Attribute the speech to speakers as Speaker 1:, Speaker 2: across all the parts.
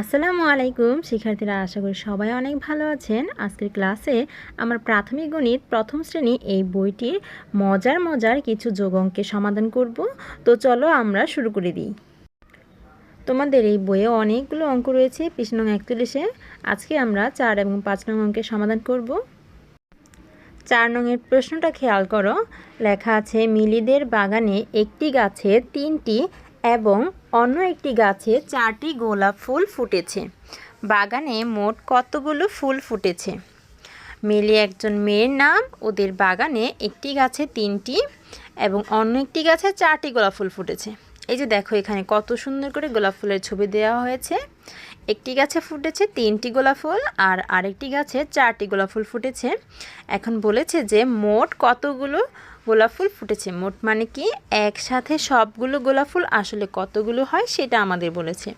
Speaker 1: আসসালামু আলাইকুম, শিক্ষার্থীরা, আশা করি সবাই অনেক ভালো আছেন। আজকের ক্লাসে আমার প্রাথমিক গণিত প্রথম শ্রেণি এই বইটির মজার মজার কিছু যোগ অঙ্কের সমাধান করব। তো চলো আমরা শুরু করে দিই। তোমাদের এই বইয়ে অনেকগুলো অঙ্ক রয়েছে পৃষ্ঠ নং একচল্লিশে। আজকে আমরা চার এবং পাঁচ নং অঙ্কের সমাধান করব। চার নংয়ের প্রশ্নটা খেয়াল করো। লেখা আছে, মিলিদের বাগানে একটি গাছে তিনটি এবং অন্য একটি গাছে চারটি গোলাপ ফুল ফুটেছে। বাগানে মোট কতগুলো ফুল ফুটেছে? মিলি একজন মেয়ের নাম, ওদের বাগানে একটি গাছে তিনটি এবং অন্য একটি গাছে চারটি গোলাপ ফুল ফুটেছে। এই যে দেখো এখানে কত সুন্দর করে গোলাপ ফুলের ছবি দেওয়া হয়েছে। একটি গাছে ফুটেছে তিনটি গোলাপ ফুল আর আরেকটি গাছে চারটি গোলাপ ফুল ফুটেছে। এখন বলেছে যে মোট কতগুলো গোলাপ ফুল ফুটেছে। মোট মানে কি, একসাথে সবগুলো গোলাপ ফুল আসলে কতগুলো হয় সেটা আমাদের বলেছে।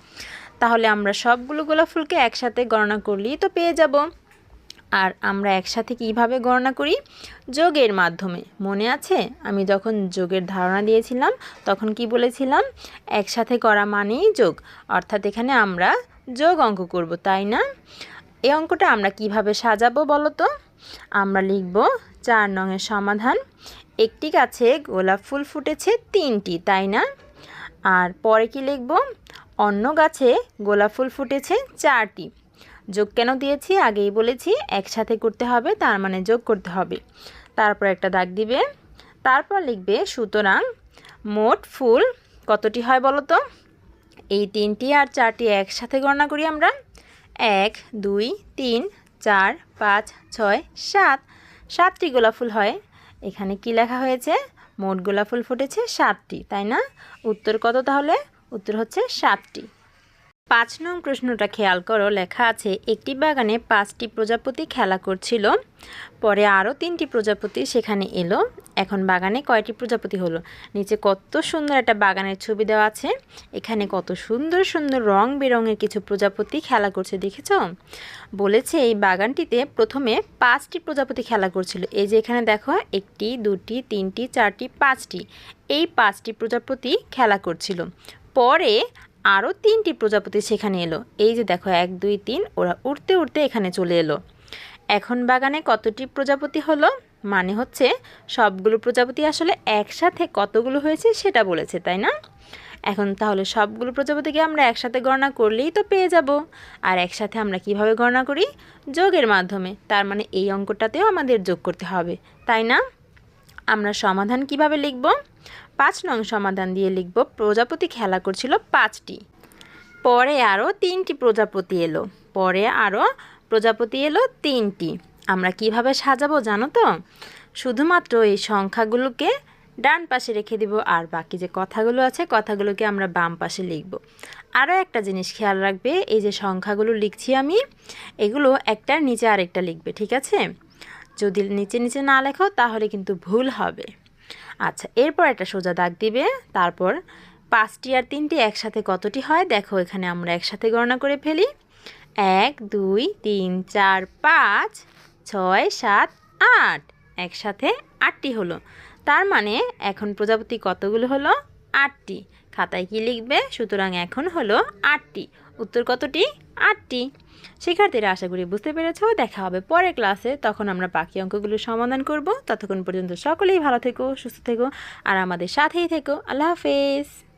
Speaker 1: তাহলে আমরা সবগুলো গোলাপ ফুলকে একসাথে গণনা করলেই তো পেয়ে যাব। আর আমরা একসাথে কীভাবে গণনা করি? যোগের মাধ্যমে। মনে আছে? আমি যখন যোগের ধারণা দিয়েছিলাম, তখন কি বলেছিলাম? একসাথে করা মানেই যোগ। অর্থাৎ এখানে আমরা যোগ অঙ্ক করব, তাই না? এই অঙ্কটা আমরা কীভাবে সাজাবো বলো তো? আমরা লিখব চার নংয়ের সমাধান। একটি গাছে গোলাপ ফুল ফুটেছে তিনটি, তাই না? আর পরে কি লিখব? অন্য গাছে গোলাপ ফুল ফুটেছে চারটি। যোগ কেন দিয়েছি? আগেই বলেছি, একসাথে করতে হবে, তার মানে যোগ করতে হবে। তারপর একটা দাগ দিবে। তারপর লিখবে সুতরাং মোট ফুল কতটি হয় বলো তো? এই তিনটি আর চারটি একসাথে গণনা করি আমরা। এক, দুই, তিন চার, পাঁচ, ছয়, সাত। সাতটি গোলাপ ফুল হয়। এখানে কি লেখা হয়েছে? মোট গোলাপ ফুল ফুটেছে সাতটি, তাই না? উত্তর কত তাহলে? উত্তর হচ্ছে সাতটি। পাঁচ নং প্রশ্নটা খেয়াল করো, লেখা আছে, একটি বাগানে পাঁচটি প্রজাপতি খেলা করছিল, পরে আরও তিনটি প্রজাপতি সেখানে এলো। এখন বাগানে কয়টি প্রজাপতি হলো? নিচে কত সুন্দর একটা বাগানের ছবি দেওয়া আছে, এখানে কত সুন্দর সুন্দর রং বেরঙের কিছু প্রজাপতি খেলা করছে, দেখেছ? বলেছে এই বাগানটিতে প্রথমে পাঁচটি প্রজাপতি খেলা করছিল, এই যে এখানে দেখো, একটি, দুটি, তিনটি, চারটি, পাঁচটি, এই পাঁচটি প্রজাপতি খেলা করছিল। পরে আরও তিনটি প্রজাপতি সেখানে এলো। এই যে দেখো, এক, দুই, তিন, ওরা উড়তে উড়তে এখানে চলে এলো। এখন বাগানে কতটি প্রজাপতি হলো? মানে হচ্ছে সবগুলো প্রজাপতি আসলে একসাথে কতগুলো হয়েছে সেটা বলেছে, তাই না? এখন তাহলে সবগুলো প্রজাপতিকে আমরা একসাথে গণনা করলেই তো পেয়ে যাব। আর একসাথে আমরা কীভাবে গণনা করি? যোগের মাধ্যমে। তার মানে এই অঙ্কটাতেও আমাদের যোগ করতে হবে, তাই না? আমরা সমাধান কীভাবে লিখব? পাঁচ নং সমাধান দিয়ে লিখব, প্রজাপতি খেলা করছিল পাঁচটি। পরে আরও তিনটি প্রজাপতি এলো, পরে আরও প্রজাপতি এলো তিনটি। আমরা কীভাবে সাজাবো জানো তো? শুধুমাত্র এই সংখ্যাগুলোকে ডান পাশে রেখে দিব আর বাকি যে কথাগুলো আছে, কথাগুলোকে আমরা বাম পাশে লিখব। আরও একটা জিনিস খেয়াল রাখবে, এই যে সংখ্যাগুলো লিখছি আমি, এগুলো একটার নিচে আরেকটা লিখবে, ঠিক আছে? যদি নিচে নিচে না লেখো তাহলে কিন্তু ভুল হবে। আচ্ছা এরপর একটা সোজা দাগ দিবে, তারপর পাঁচটি আর তিনটি একসাথে কতটি হয়? দেখো, এখানে আমরা একসাথে গণনা করে ফেলি। এক, দুই, তিন, চার, পাঁচ, ছয়, সাত, আট। একসাথে আটটি হলো। তার মানে এখন প্রজাপতি কতগুলো হলো? আটটি। খাতায় কি লিখবে? সুতরাং এখন হলো আটটি। উত্তর কতটি? আটটি। শিক্ষার্থীরা, আশা করি বুঝতে পেরেছ। দেখা হবে পরের ক্লাসে। তখন আমরা বাকি অঙ্কগুলো সমাধান করব। ততক্ষণ পর্যন্ত সকলেই ভালো থেকো, সুস্থ থেকো, আর আমাদের সাথেই থেকো। আল্লাহ হাফেজ।